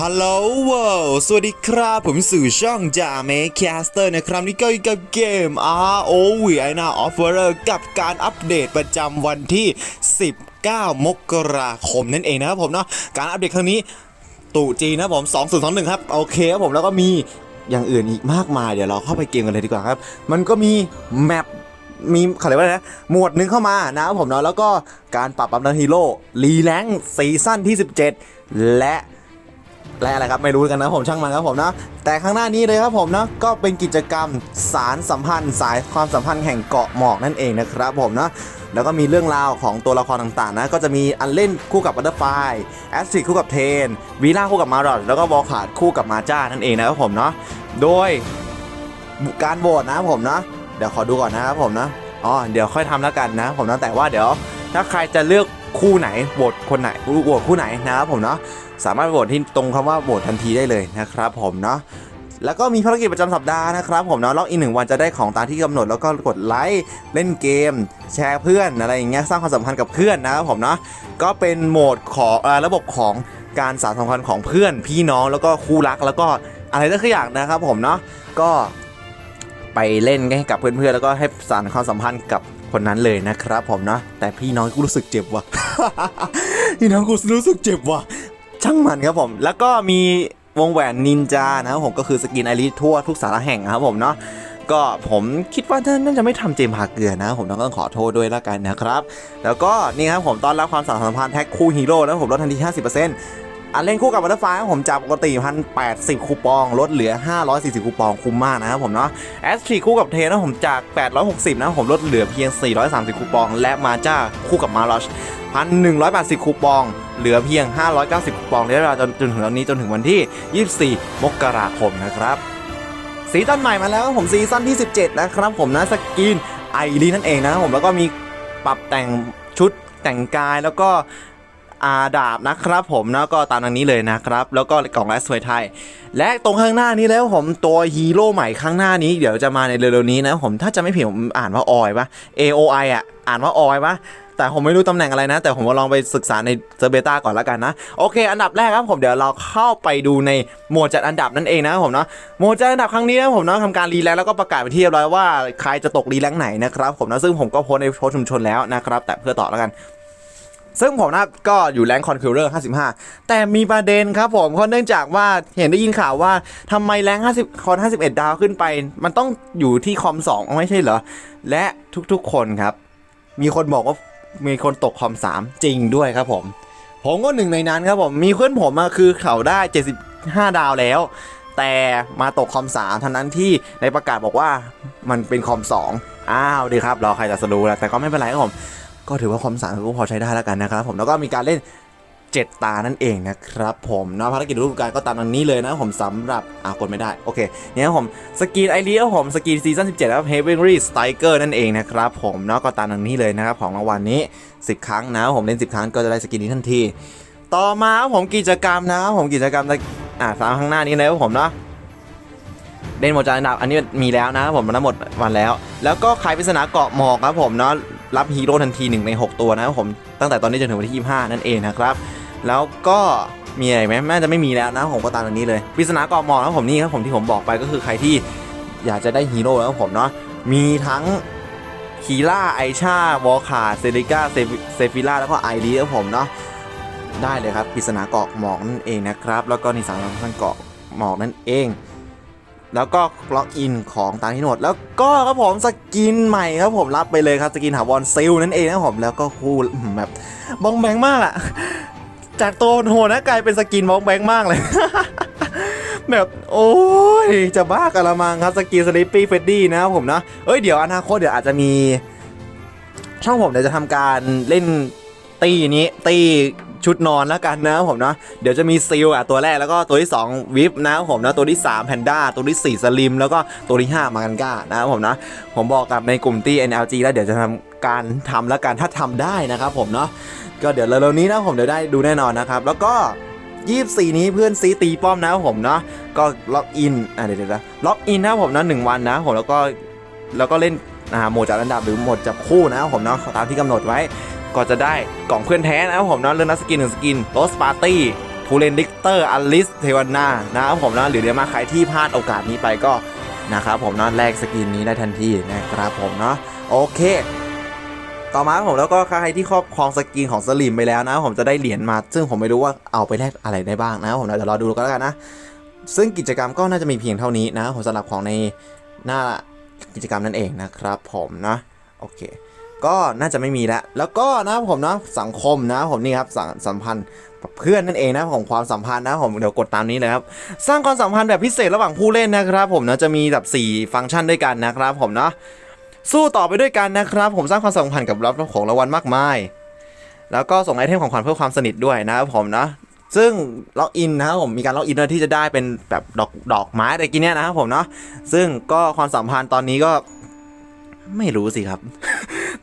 ฮัลโหลว้าวสวัสดีครับผมสื่อช่องจ่าเมคแคสเตอร์นะครับ นี่ก็อยู่กับเกม ROV I Now of w a r กับการอัปเดตประจำวันที่ 19 มกราคมนั่นเองนะครับผมเนาะการอัปเดตครั้งนี้ตู่จีนนะผม 2021 ครับ โอเคครับผมแล้วก็มีอย่างอื่นอีกมากมาย เดี๋ยวเราเข้าไปเกมกันเลยดีกว่าครับ มันก็มีแมปมีเขาเรียกว่าอะไรนะ หมวดหนึ่งเข้ามานะครับผมเนาะแล้วก็การปรับปรับนันฮีโร่รีแลงซีซั่นที่ 17 และ และอะไรครับไม่รู้กันนะผมช่างมันครับผมนะ แต่ข้างหน้านี้เลยครับผมนะก็เป็นกิจกรรมสารสัมพันธ์ สายความสัมพันธ์แห่งเกาะหมอกนั่นเองนะครับผมนะแล้วก็มีเรื่องราวของตัวละครต่างๆนะก็จะมีอันเล่นคู่กับบัตเตอร์ไฟแอสตริคู่กับเทนวีล่าคู่กับมารอดแล้วก็บอลขาดคู่กับมาจ้านั่นเองนะครับผมเนาะโดยการโหวตนะครับผมนะเดี๋ยวขอดูก่อนนะครับผมนะอ๋อเดี๋ยวค่อยทำแล้วกันนะผมนะแต่ว่าเดี๋ยวถ้าใครจะเลือก คู่ไหนโหวตคนไหนโหวตคู่ไหนนะครับผมเนาะสามารถโหวตที่ตรงคำว่าโหวตทันทีได้เลยนะครับผมเนาะแล้วก็มีภารกิจประจำสัปดาห์นะครับผมเนาะล็อกอินหนึ่งวันจะได้ของตามที่กำหนดแล้วก็กดไลค์เล่นเกม แชร์เพื่อนอะไรอย่างเงี้ยสร้างความสัมพันธ์กับเพื่อนนะครับผมเนาะก็เป็นโหมดของอระบบของการสานสัมพันธ์ของเพื่อน พี่น้องแล้วก็คู่รักแล้วก็อะไรสักอย่างนะครับผมเนาะก็ไปเล่นให้กับเพื่อนๆแล้วก็ให้สานความสัมพันธ์กับ คนนั้นเลยนะครับผมเนาะแต่พี่น้องกูรู้สึกเจ็บว่ะพี่น้องกูรู้สึกเจ็บว่ะช่างมันครับผม แล้วก็มีวงแหวนนินจานะครับผมก็คือสกินไอริสทั่วทุกสาระแห่งนะครับผมเนาะก็ผมคิดว่าท่านน่าจะไม่ทำเจมพาเกลือนะผมต้องขอโทษด้วยแล้วกันนะครับ แล้วก็นี่ครับผมตอนรับความสัมพันธ์แท็กคู่ฮีโร่นะผมลดทันที 50% อันเล่นคู่กับบัตเตอร์ไฟผมจากปกติพันแปดสิบคูปอง ลดเหลือ 540 คูปองคุ้มมากนะครับผมเนาะแอสทรีคู่กับเทนะผมจาก 860 นะผมลดเหลือเพียง 430 คูปอง และมาจ้าคู่กับมาร์ชพันหนึ่งร้อยแปดสิบคูปอง เหลือเพียง 590 คูปองระยะเวลาจนจนถึงตอนนี้จนถึงวันที่ 24 มกราคมนะครับซีซั่นใหม่มาแล้วครับผมซีซั่นที่ 17 นะครับผมนะสกินไอรีนั่นเองนะครับผมแล้วก็มีปรับแต่งชุดแต่งกายแล้วก็ อาดาบนะครับผมนะก็ตามนั้นนี้เลยนะครับ แล้วก็กล่องแรสสวยไทย และตรงข้างหน้านี้แล้วผมตัวฮีโร่ใหม่ข้างหน้านี้เดี๋ยวจะมาในเร็วๆนี้นะผมถ้าจะไม่ผิดผมอ่านว่าออยปะ A O I อะอ่านว่าออยปะแต่ผมไม่รู้ตำแหน่งอะไรนะ แต่ผมลองไปศึกษาในเซอร์เบต้าก่อนแล้วกันนะ โอเค อันดับแรกครับผมเดี๋ยวเราเข้าไปดูในหมวดจัดอันดับนั่นเองนะผมเนาะหมวดจัดอันดับครั้งนี้นะผมเนาะทำการรีแลงแล้วก็ประกาศไปที่เรียบร้อยว่าใครจะตกรีแลงไหนนะครับผมนะซึ่งผมก็โพสในโพสชุมชนแล้วนะครับแต่เพื่อต่อแล้วกัน ซึ่งผมนะก็อยู่แรงคอนคิวเลอร์55 แต่มีประเด็นครับผมเพราะเนื่องจากว่าเห็นได้ยินข่าวว่าทำไมแรง50คอน51 ดาวขึ้นไป มันต้องอยู่ที่คอม2ไม่ใช่เหรอ และทุกๆคนครับ มีคนบอกว่ามีคนตกคอม 3 จริงด้วยครับผม ผมก็หนึ่งในนั้นครับผม มีเพื่อนผมอะคือเขาได้ 75 ดาวแล้ว แต่มาตกคอม3ทั้งนั้นที่ในประกาศบอกว่ามันเป็นคอม2อ้าวดีครับรอใครจะสรู้แล้วแต่ก็ไม่เป็นไรครับผม ก็ถือว่าคอม3ก็พอใช้ได้แล้วกันนะครับผมแล้วก็มีการเล่น 7 ตานั่นเองนะครับผมนะภารกิจฤดูกาลก็ตามนั้นนี้เลยนะครับผมสำหรับอ่ากดไม่ได้ โอเคเนี่ยผมสกีนไอรีครับผมสกีนซีซั่น17ครับ Heavenly Striker นั่นเองนะครับผมเนาะก็ตามนั้นนี้เลยนะครับของรางวัลนี้ 10 ครั้งนะผมเล่น 10 ครั้งก็จะได้สกินนี้ทันที ต่อมาผมกิจกรรมนะผมกิจกรรมอ่าสามข้างหน้านี้เลยผมเนาะ เล่นโมจาอันดับอันนี้มีแล้วนะครับผมมันหมดวันแล้ว แล้วก็ขายปริศนาเกาะหมอกครับผมเนาะรับฮีโร่ทันที1ใน 6 ตัวนะครับผมตั้งแต่ตอนนี้จนถึงวันที่ 25 นั่นเองนะครับแล้วก็มีอะไรไหมน่าจะไม่มีแล้วนะผมก็ตามอันนี้เลยปริศนาเกาะหมอกนะครับผมนี่ครับผมที่ผมบอกไปก็คือใครที่อยากจะได้ฮีโร่แล้วผมเนาะมีทั้งคีล่าไอชาวอลคาเซริก้าเซฟิล่าแล้วก็ไอรีครับผมเนาะได้เลยครับปริศนาเกาะหมอกนั่นเองนะครับ แล้วก็นี่สารพันเกาะหมอกนั่นเอง แล้วก็ล็อกอินของตามที่โนดแล้วก็ครับผมสกินใหม่ครับผมรับไปเลยครับสกินหาวอนซิลนั่นเองนะผมแล้วก็คู่แบบบองแบงมากอะจากตัวโหนะกลายเป็นสกินบองแบงมากเลย แบบโอ้ยจะบ้ากันละมังครับสกินสลิปปี้เฟดดี้นะครับผมนะเอ้ยเดี๋ยวอนาคตเดี๋ยวอาจจะมี ช่องผมเดี๋ยวจะทำการเล่นตีนี้ตี ชุดนอนแล้วกันนะครับผมเนาะเดี๋ยวจะมีซิลอะตัวแรกแล้วก็ตัวที่ 2 วิปนะครับผมนะตัวที่3แพนด้าตัวที่ 4 สลิม แล้วก็ตัวที่ 5 มากันก้านะครับผมนะผมบอกกับในกลุ่มตี NLG แล้วเดี๋ยวจะทำการทำแล้วกันถ้าทำได้นะครับผมเนาะก็เดี๋ยวเร็วๆนี้นะผมเดี๋ยวได้ดูแน่นอนนะครับ แล้วก็24 นี้เพื่อนซีตีป้อมนะครับผมเนาะก็ล็อกอินอะเดี๋ยวเดี๋ยวล็อกอินนะครับผมนะหนึ่งวันนะผมแล้วก็แล้วก็เล่นอ่าโหมดจัดอันดับหรือโหมดจับคู่นะครับผมเนาะตามที่กำหนดไว้ ก็จะได้กล่องเพื่อนแท้นะครับผมนาะเรื่องนักสกินหนึ่งสกินโรสปาร์ตี้ทูเรนดิกเตอร์อลิสเทวนานะครับผมนะหรือเดี๋ยวมาใครที่พลาดโอกาสนี้ไปก็นะครับผมนะแลกสกินนี้ได้ทันทีนะครับผมเนาะโอเคต่อมาผมแล้วก็ใครที่ครอบครองสกินของสลิมไปแล้วนะผมจะได้เหรียญมา ซึ่งผมไม่รู้ว่าเอาไปแลกอะไรได้บ้างนะครับผมนะเดี๋ยวรอดูกันแล้วกันนะ ซึ่งกิจกรรมก็น่าจะมีเพียงเท่านี้นะผมสำหรับของในหน้ากิจกรรมนั่นเองนะครับผมนะโอเค ก็น่าจะไม่มีแล้ว แล้วก็นะผมนะสังคมนะผมนี่ครับสังสัมพันธ์เพื่อนนั่นเองนะของความสัมพันธ์นะผมเดี๋ยวกดตามนี้เลยครับสร้างความสัมพันธ์แบบพิเศษระหว่างผู้เล่นนะครับผมนะจะมีแบบ 4 ฟังก์ชันด้วยกันนะครับผมเนาะสู้ต่อไปด้วยกันนะครับ ผมสร้างความสัมพันธ์กับรับของรางวัลมากมาย แล้วก็ส่งไอเทมของขวัญเพื่อความสนิทด้วยนะครับผมนะซึ่งล็อกอินนะครับผมมีการล็อกอินที่จะได้เป็นแบบดอกดอกไม้อะไรกินเนี่ยนะครับผมเนาะซึ่งก็ความสัมพันธ์ตอนนี้ก็ไม่รู้สิครับ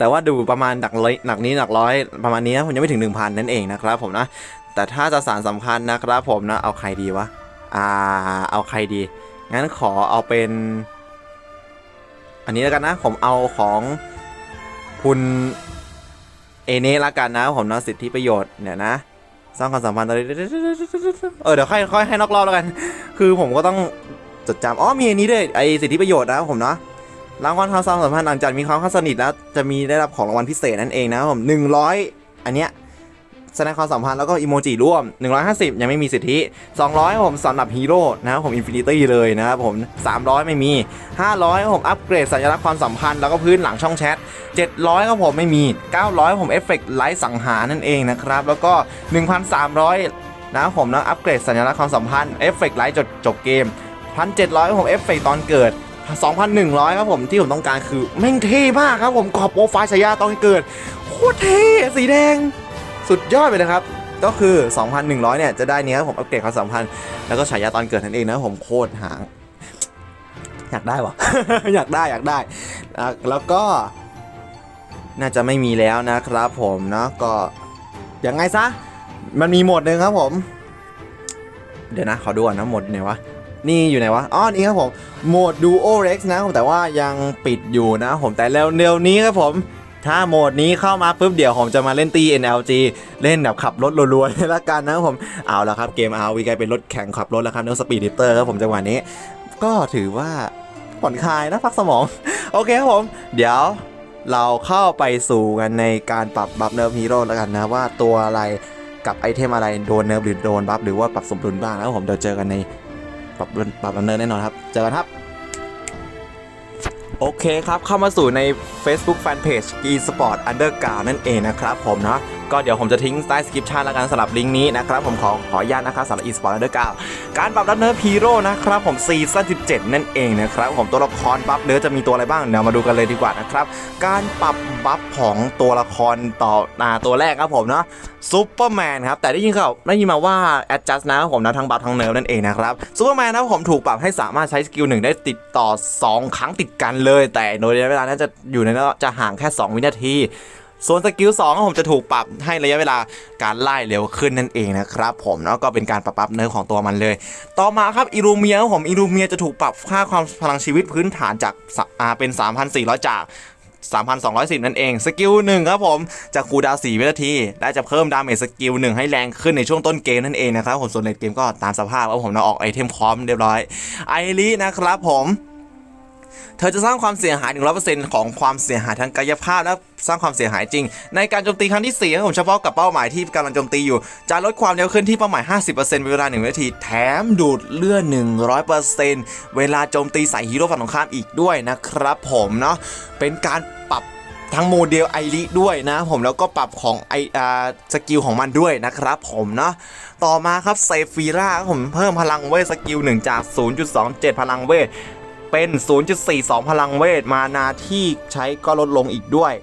แต่ว่าดูประมาณหลักร้อยหลักนี้หลักร้อยประมาณนี้นะผมยังไม่ถึง 1,000 นั่นเองนะครับผมนะ แต่ถ้าจะสารสัมพันธ์นะครับผมนะ เอาใครดีวะ อ่า เอาใครดี งั้นขอเอาเป็น อันนี้แล้วกันนะ ผมเอาของคุณเอเน่ละกันนะผมนะสิทธิประโยชน์เนี่ยนะสร้างความสัมพันธ์อะไรเออเดี๋ยวค่อยค่อยให้นอกรอบแล้วกัน คือผมก็ต้องจดจำอ๋อมีอันนี้ด้วยไอสิทธิประโยชน์นะผมเนาะ รางวัลความสัมพันธ์หลังจากมีความเข้าสนิทแล้ว จะมีได้รับของรางวัลพิเศษนั่นเองนะครับผม100อันเนี้ยแสดงความสัมพันธ์แล้วก็อีโมจิร่วม 150 ยังไม่มีสิทธิ 200 ผมสำหรับฮีโร่นะครับผมอินฟินิตี้เลยนะครับผม 300 ไม่มี 500 ผมอัปเกรดสัญลักษณ์ความสัมพันธ์แล้วก็พื้นหลังช่องแชท 700ครับผมไม่มี 900 ผมเอฟเฟกต์ไลท์สังหารนั่นเองนะครับ แล้วก็ 1,300 นะครับผมนะอัปเกรดสัญลักษณ์ความสัมพันธ์เอฟเฟกต์ไลท์จบจบเกม 1,700 ผมเอฟเฟกต์ตอนเกิด 2,100 ครับผมที่ผมต้องการคือแม่งเท่มากครับผมกรอบโปรไฟล์ฉายาตอนเกิดโคตรเท่สีแดง สุดยอดไปเลยครับก็คือ 2,100 เนี่ย จะได้เนี้ยครับผมอัปเกรดความสัมพันธ์แล้วก็ฉายาตอนเกิดนั่นเองนะผมโคตรหาง อยากได้วะอยากได้อยากได้ แล้วก็ น่าจะไม่มีแล้วนะครับผมเนาะก็ยังไงซะ มันมีหมดหนึ่งครับผม เดี๋ยวนะ ขอดูก่อนนะหมดไหนวะ นี่อยู่ไหนวะ อ๋อ นี่ครับผม โหมด Duo Rex นะครับผมแต่ว่ายังปิดอยู่นะครับผมแต่เร็วๆนี้ครับผม ถ้าโหมดนี้เข้ามาปุ๊บเดี๋ยวผมจะมาเล่นตี NLG เล่นแบบขับรถรัวๆเลยละกันนะครับผม เอาละครับเกม RV กลายเป็นรถแข่งขับรถแล้วครับเนื้อสปีดดิฟเตอร์ครับผมจังหวะนี้ ก็ถือว่าผ่อนคลายนะพักสมอง โอเคครับผม เดี๋ยวเราเข้าไปสู่กันในการปรับบัฟเนิร์ฟฮีโร่แล้วกันนะว่าตัวอะไรกับไอเทมอะไรโดนเนิร์ฟหรือโดนบัฟหรือว่าปรับสมดุลบ้างนะครับผมเดี๋ยวเจอกันใน ปรับปรับเนินแน่นอนครับ เจอกันครับ โอเคครับ เข้ามาสู่ใน Facebook Fanpage eSport Underground นั่นเองนะครับผมเนาะ ก็เดี๋ยวผมจะทิ้งใต้สคริปชันแล้วกันสำหรับลิงก์นี้นะครับผมขอขออนุญาตนะครับสำหรับ eSport Underground การปรับดับเนิร์ฟฮีโร่นะครับผมซีซั่น17 นั่นเองนะครับผมตัวละครบัฟเนื้อจะมีตัวอะไรบ้างเดี๋ยวมาดูกันเลยดีกว่านะครับการปรับบัฟของตัวละครต่ออ่าตัวแรกครับผมเนาะซูเปอร์แมนครับแต่ได้ยินเขาได้ยินมาว่า adjust นะครับผมนะทั้งบัฟทั้งเนิร์ฟนั่นเองนะครับซูเปอร์แมนนะครับผมถูกปรับให้สามารถใช้สกิลหนึ่งได้ติดต่อ 2 ครั้งติดกันเลย แต่โดยระยะเวลาน่าจะอยู่ในนั้นจะห่างแค่ 2 วินาที ส่วนสกิล2ครับผมจะถูกปรับให้ระยะเวลาการไล่เร็วขึ้นนั่นเองนะครับผมแล้วก็เป็นการปรับปรับเนื้อของตัวมันเลย ต่อมาครับอิรูเมียผมอิรูเมียจะถูกปรับค่าความพลังชีวิตพื้นฐานจากอ่าเป็น 3,400 จาก 3,210 นั่นเอง สกิลหนึ่งครับผมจะคูดาวน์4วินาที และจะเพิ่มดาเมจสกิลหนึ่งให้แรงขึ้นในช่วงต้นเกมนั่นเองนะครับผมส่วนเลนเกมก็ตามสภาพครับผมนะออกไอเทมคอมเรียบร้อยไอรินะครับผม เธอจะสร้างความเสียหาย 100%ของความเสียหายทางกายภาพและสร้างความเสียหายจริง ในการโจมตีครั้งที่4ครับผมเฉพาะกับเป้าหมายที่กำลังโจมตีอยู่ จะลดความเร็วขึ้นที่เป้าหมาย 50%เป็นเวลา 1 นาที แถมดูดเลือด 100%เวลาโจมตีใส่ฮีโร่ฝั่งตรงข้ามอีกด้วยนะครับผมเนาะเป็นการปรับทั้งโมเดลไอริด้วยนะผมแล้วก็ปรับของไออาสกิลของมันด้วยนะครับผมเนาะต่อมาครับเซฟีร่าผมเพิ่มพลังเวทสกิล1จาก 0.27 พลังเวท เป็น 0.42 พลังเวท มานาที่ใช้ก็ลดลงอีกด้วย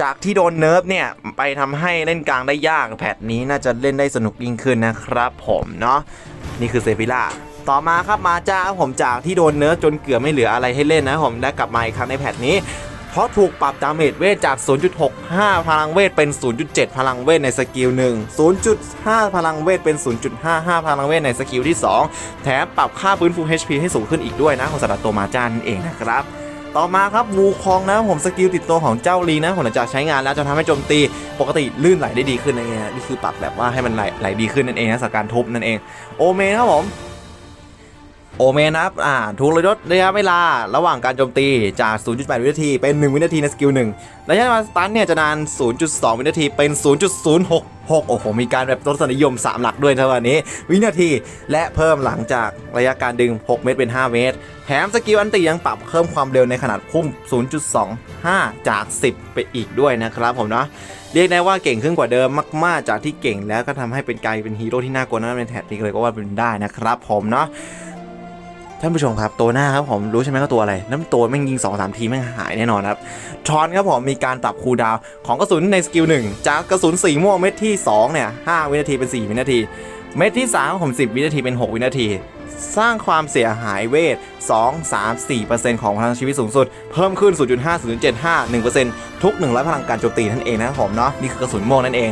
จากที่โดนเนิร์ฟเนี่ย ไปทำให้เล่นกลางได้ยาก แพทนี้น่าจะเล่นได้สนุกยิ่งขึ้นนะครับผมเนาะ นี่คือเซฟิล่าต่อมาครับมาจ้าผมจากที่โดนเนิร์ฟจนเกือบไม่เหลืออะไรให้เล่นนะผมได้กลับมาอีกครั้งในแพทนี้ เพราะถูกปรับดาเมจเวทจาก 0.65 พลังเวทเป็น 0.7 พลังเวทในสกิลหนึ่ง0.5 พลังเวทเป็น 0.55 พลังเวทในสกิลที่ 2 แถมปรับค่าฟื้นฟู HP ให้สูงขึ้นอีกด้วยนะของสำหรับตัวมาจานั่นเองนะครับต่อมาครับวูคองนะผมสกิลติดตัวของเจ้าลีนะผมหลังจากใช้งานแล้วจะทำให้โจมตีปกติลื่นไหลได้ดีขึ้นนั่นเองนี่คือปรับแบบว่าให้มันไหลไหลดีขึ้นนั่นเองนะสการทุบนั่นเองโอเมนครับผม โอเมนนะครับอ่าถูกลดระยะเวลาระหว่างการโจมตีจาก 0.8 วินาที เป็น 1 วินาทีในสกิล1ระยะเวลาสตันเนี่ยจะนาน 0.2 วินาทีเป็น 0.066 โอ้โห มีการแบบลดสนิยม 3 หลักด้วยเท่านี้ วินาทีและเพิ่มหลังจากระยะการดึง 6 เมตรเป็น 5 เมตร แถมสกิลอันติยังปรับเพิ่มความเร็วในขนาดพุ่ง 0.25 จาก 10 ไปอีกด้วยนะครับผมเนาะเรียกได้ว่าเก่งขึ้นกว่าเดิมมาก ๆ จากที่เก่งแล้วก็ทำให้เป็นกลายเป็นฮีโร่ที่น่ากลัวนั่นเป็นแท็บนี้เลยก็ว่าเป็นได้นะครับผมเนาะ ท่านผู้ชมครับตัวหน้าครับผมรู้ใช่ไหมว่าตัวอะไรน้ำตัวแม่งยิง2อสามทีแม่งหายแน่นอนครับทรอนครับผมมีการปรับคูดาวของกระสุนในสกิล1จากกระสุนสีม่วงเม็ดที่2เนี่ย5วินาทีเป็น 4 วินาที เม็ดที่3ของผม10 วินาทีเป็น 6 วินาที สร้างความเสียหายเวท 2 3 4%ของพลังชีวิตสูงสุด เพิ่มขึ้น 0.5 0.75 1%ทุก 100 พลังการโจมตีนั่นเองนะครับผมเนาะนี่คือกระสุนม่วงนั่นเอง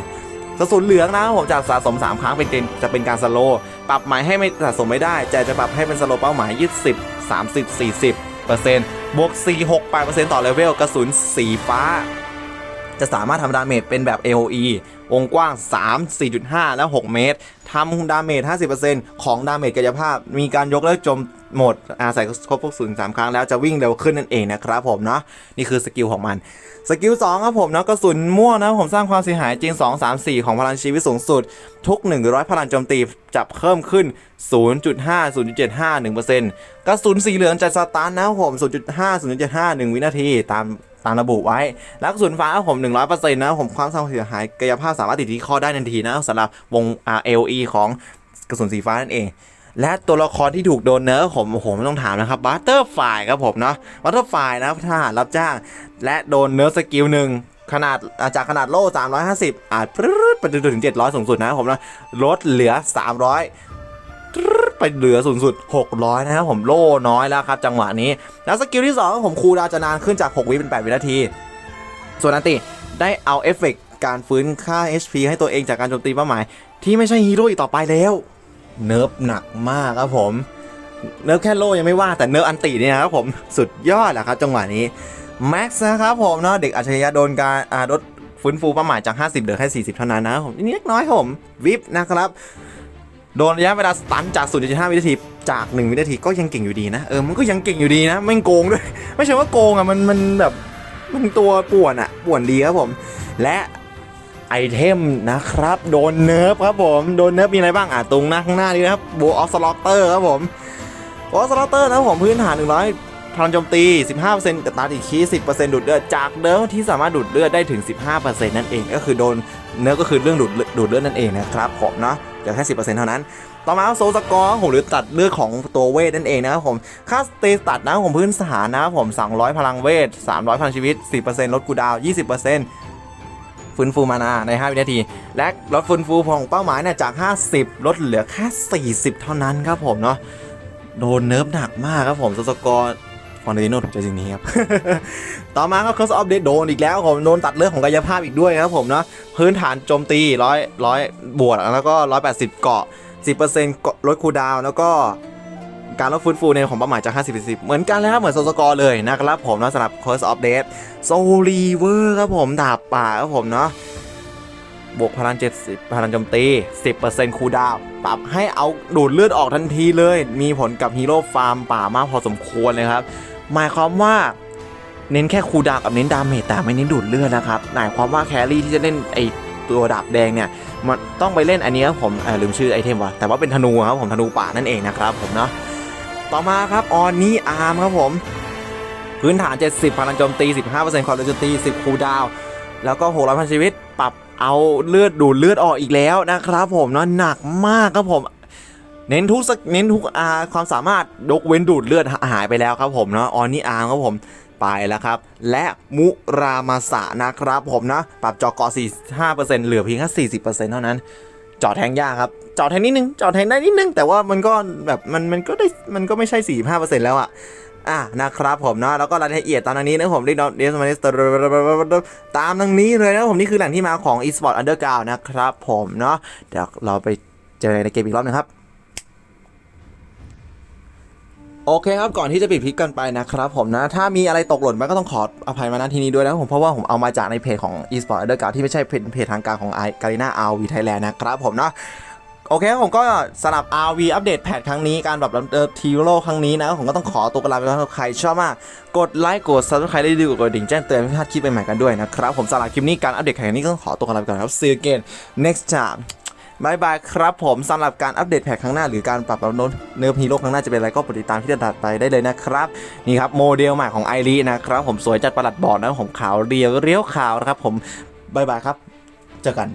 กระสุนเหลืองนะครับผมจากสะสม 3 ครั้งเป็นเกณฑ์จะเป็นการสโลว์ปรับหมายให้ไม่สะสมไม่ได้แต่จะปรับให้เป็นสโลว์เป้าหมาย 20 30 40เปอร์เซ็นต์บวก 4 6 8เปอร์เซ็นต์ต่อเลเวลกระสุนสีฟ้า จะสามารถทำดาเมจเป็นแบบ AOE วงกว้าง 3 4.5 และ 6 เมตร ทำดาเมจ 50%ของดาเมจกายภาพ มีการยกเลิกโจมโหมดอาใส่ครบพวกศูนย์สามครั้งแล้วจะวิ่งเร็วขึ้นนั่นเองนะครับผมเนาะนี่คือสกิลของมัน สกิล2ครับผมเนาะกระสุนม่วงนะผมสร้างความเสียหายจริง 2 3 4 ของพลังชีวิตสูงสุด ทุก 100 พลังโจมตีจะเพิ่มขึ้น 0.5 0.75 1%กระสุนสีเหลืองจะสตาร์ทนะผม0.5 0.75 1 วินาทีตามตามระบุไว้ แล้วกระสุนฟ้าครับผม 100%นะผมความสร้างความเสียหายกายภาพสามารถติดที่ข้อได้ทันทีนะสำหรับวง RLE ของกระสุนสีฟ้านั่นเอง และตัวละครที่ถูกโดนเนิร์ฟผมโอ้โหไม่ต้องถามนะครับบัตเตอร์ไฟครับผมเนาะบัตเตอร์ไฟนะทหารรับจ้าง และโดนเนิร์ฟสกิลหนึ่งขนาดอาจากขนาดโล่ 350 อาจปรึ๊ดไปจนถึง 700 สูงสุดนะครับผมนะลดเหลือ 300 ไปเหลือสูงสุด 600 นะครับผมโล่น้อยแล้วครับ จังหวะนี้ แล้วสกิลที่ 2 ผมคูดาวจะนานขึ้นจาก 6 วิเป็น 8 วินาที ส่วนอันติได้เอาเอฟเฟกต์การฟื้นค่า HP ให้ตัวเองจากการโจมตีเป้าหมาย ที่ไม่ใช่ฮีโร่อีกต่อไปแล้ว เนิร์ฟหนักมากครับผม เนิร์ฟแค่โลยังไม่ว่าแต่เนิร์ฟอันติเนี่ยครับผมสุดยอดแหละครับจังหวะนี้แม็กซ์นะครับผมเนาะเด็กอัจฉริยะโดนการอาลดฟื้นฟูเป้าหมายจาก 50เหลือแค่40 เท่านั้นนะผมนี่เล็กน้อยครับผมวิปนะครับโดนระยะเวลาสตันจาก 0.5 วินาทีจาก 1 วินาทีก็ยังเก่งอยู่ดีนะเออมันก็ยังเก่งอยู่ดีนะไม่โกงด้วย ไม่ใช่ว่าโกงอะมันมันแบบมันตัวป่วนอะป่วนดีครับผม และ ไอเทมนะครับ โดนเนิร์ฟครับผมโดนเนิร์ฟมีอะไรบ้างอะตรงหน้าข้างหน้านี้นะครับโบออฟสล็อตเตอร์ครับผมโบออฟสล็อตเตอร์นะครับผมพื้นฐาน 100พลังโจมตี 15%กับตาอีคี10%ดูดเลือดจากเดิมที่สามารถดูดเลือดได้ถึง 15%นั่นเอง ก็คือโดนเนื้อก็คือเรื่องดูดดูดเลือดนั่นเองนะครับผมเนาะเหลือแค่ 10%เท่านั้นต่อมาโซสกอร์ผมหรือตัดเลือดของตัวเวทนั่นเองนะครับผมค่าสเตตัสนะผมพื้นฐานนะครับผม 200 พลังเวท 300 พลังชีวิต 10%ลดกูดาว 20% ฟื้นฟูมานาใน 5 วินาที และลดฟื้นฟูของเป้าหมายเนี่ยจาก 50 ลดเหลือแค่ 40 เท่านั้นครับผมเนาะโดนเนิร์ฟหนักมากครับผมโซสกอร์ฟอนเดโนถูกใจสิ่งนี้ครับ ต่อมาครับ Curse of Death โดนอีกแล้วผมโดนตัดเลือดของกายภาพอีกด้วยครับผมเนาะพื้นฐานโจมตีร้อยร้อยบวกแล้วก็180เกาะ10%ลดคูดาวแล้วก็ การลดฟื้นฟูในของเป้าหมายจาก 50 10 เหมือนกันเลยครับเหมือนโซสกอร์เลยนะครับผมนะสำหรับ Curse of Death Soul Reaver ครับผมดาบป่าครับผมเนาะบวกพลัง70พลังโจมตี 10%คูดาวน์ปรับให้เอาดูดเลือดออกทันทีเลย มีผลกับฮีโร่ฟาร์มป่ามากพอสมควรเลยครับ หมายความว่าเน้นแค่คูดาวกับเน้นดาเมจแต่ไม่เน้นดูดเลือดนะครับหมายความว่าแครี่ที่จะเล่นไอตัวดาบแดงเนี่ยมันต้องไปเล่นอันนี้ครับผมเออลืมชื่อไอเทมว่ะแต่ว่าเป็นธนูครับผมธนูป่านั่นเองนะครับผมเนาะ ต่อมาครับออนนี่อาร์มครับผม พื้นฐาน 70พลังโจมตี 15%ความเร็วโจมตี 10 คูลดาว แล้วก็ 600พันชีวิต ปรับเอาเลือดดูดเลือดออกอีกแล้วนะครับผมเนาะหนักมากครับผม เน้นทุกสกเน้นทุกอาความสามารถยกเว้นดูดเลือดหายไปแล้วครับผมเนาะออนนี่อาร์มครับผมไปแล้วครับ และมุรามาสะนะครับผมนะ ปรับจอกอ45%เหลือเพียงแค่40%เท่านั้น จอแทงยากครับ จอดแทงนิดนึงจอดแทงได้นิดนึง แต่ว่ามันก็แบบมันมันก็ได้มันก็ไม่ใช่ 45%แล้วอะอะนะครับผมเนาะแล้วก็รายละเอียดตามดังนี้นะผมด้ดอเดสมาเนสตามดังนี้เลยนะผมนี่คือแหล่งที่มาของ eSport Underground นะครับผมเนาะเดี๋ยวเราไปเจอในเกมอีกรอบหนึงครับโอเคครับก่อนที่จะปิดคลิปกันไปนะครับผมนะ ถ้ามีอะไรตกหล่นไปก็ต้องขออภัยมาณที่นี้ด้วยนะผมเพราะว่าผมเอามาจากในเพจของ eSport Under การที่ไม่ใช่เพจทางการของ i g a r i n a RV Thailand นะครับผมเนาะ โอเคผมก็สำหรับ RV อัปเดตแพทครั้งนี้การแบบเอ่อทีโร่ครั้งนี้นะผมก็ต้องขอตัวกลาไปก่อนครับใครชอบมาก กดไลค์กด subscribe ได้ดีกดกดิ่งแจ้งเตือนไม่พลาดคลิปใหม่ๆกันด้วยนะครับ ผมสำหรับคลิปนี้การอัปเดตแข่งนี้ก็ต้องขอตัวกลาไปก่อนครับ see you again next time บายบายครับผมสำหรับการอัปเดตแพทครั้งหน้าหรือการปรับปรุงเนื้อฮีโร่ครั้งหน้าจะเป็นอะไรก็ปติดตามที่จะดัดไปได้เลยนะครับนี่ครับโมเดลใหม่ของไอรีนะครับผมสวยจัดประหลัดบอร์ดนะผมขาวเรียวเรียวขาวนะครับผมบายบายครับเจอกัน